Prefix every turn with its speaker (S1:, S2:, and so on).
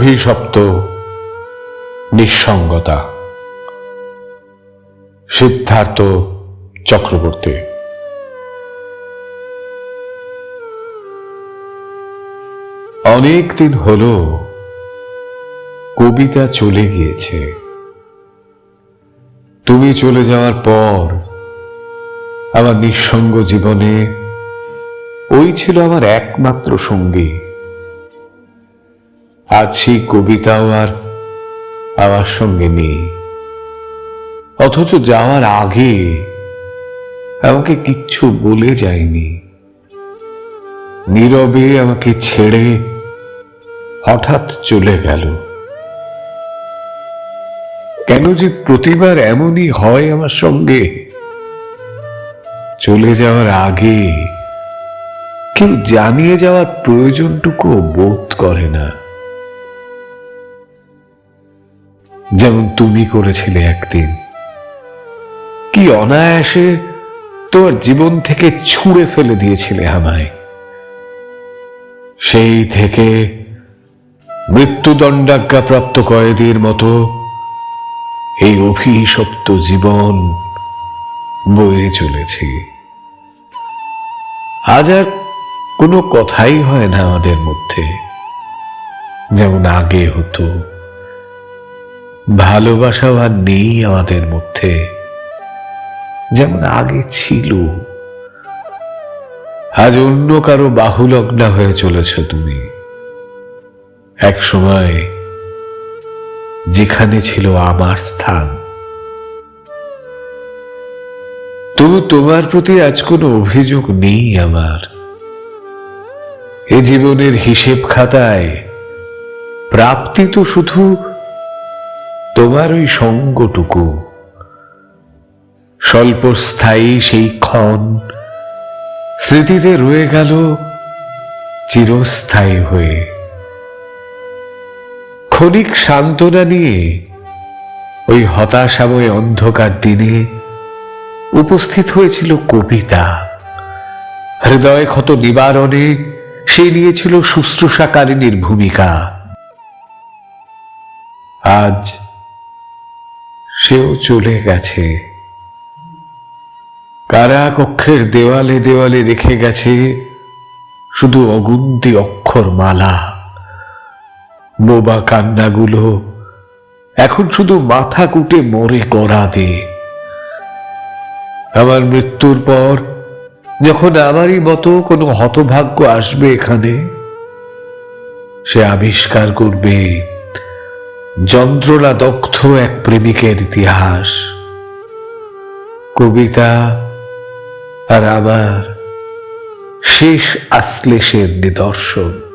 S1: অভিশপ্ত নিঃসঙ্গতা। সিদ্ধার্থ চক্রবর্তী। অনেক দিন হলো কবিতা চলে গিয়েছে। তুমি চলে যাওয়ার পর আমার নিঃসঙ্গ জীবনে ওই ছিল আমার একমাত্র সঙ্গী। আজ সেই কবিতাও আর আমার সঙ্গে নেই। অথচ যাওয়ার আগে আমাকে কিচ্ছু বলে যায়নি। নীরবে আমাকে ছেড়ে হঠাৎ চলে গেল। কেন যে প্রতিবার এমনই হয় আমার সঙ্গে? চলে যাওয়ার আগে কেউ জানিয়ে যাওয়ার প্রয়োজনটুকু বোধ করে না। যেমন তুমি করেছিলে একদিন। কি অনায়াসে তোমার জীবন থেকে ছুঁড়ে ফেলে দিয়েছিলে আমায়। সেই থেকে মৃত্যুদণ্ডাজ্ঞাপ্রাপ্ত কয়েদির মতো এই অভিশপ্ত জীবন বয়ে চলেছি। আজ আর কোনো কথাই হয় না আমাদের মধ্যে, যেমন আগে হতো। ভালোবাসাও আর নেই আমাদের মধ্যে। যেমন আগে ছিল, আজ অন্য কারও বাহুলগ্না হয়ে চলেছ তুমি। এক সময় যেখানে ছিল আমার স্থান, তবু তোমার প্রতি আজ কোনো অভিযোগ নেই আমার। এ জীবনের হিসেব খাতায় প্রাপ্তি তো শুধু তোমার ওই সঙ্গটুকু। স্বল্পস্থায়ী সেই ক্ষণ স্মৃতিতে রয়ে গেল চিরস্থায়ী হয়ে। ক্ষণিক সান্ত্বনা নিয়ে ওই হতাশাময় অন্ধকার দিনে উপস্থিত হয়েছিল কবিতা। হৃদয় ক্ষত নিবারণে সে নিয়েছিল শুশ্রূষাকারিনীর ভূমিকা। আজ সেও চলে গেছে। কারা কক্ষের দেওয়ালে দেওয়ালে রেখে গেছে শুধু অগুন্তি অক্ষর মালা বোবা কান্নাগুলো এখন শুধু মাথা কুটে মরে করা দে আমার মৃত্যুর পর যখন আমারই মতো কোনো হতভাগ্য আসবে এখানে, সে আবিষ্কার করবে। যন্ত্রণা দক্ষ এক প্রেমিকের ইতিহাস। কবিতা আর আবার শেষ আশ্লেষের নিদর্শন।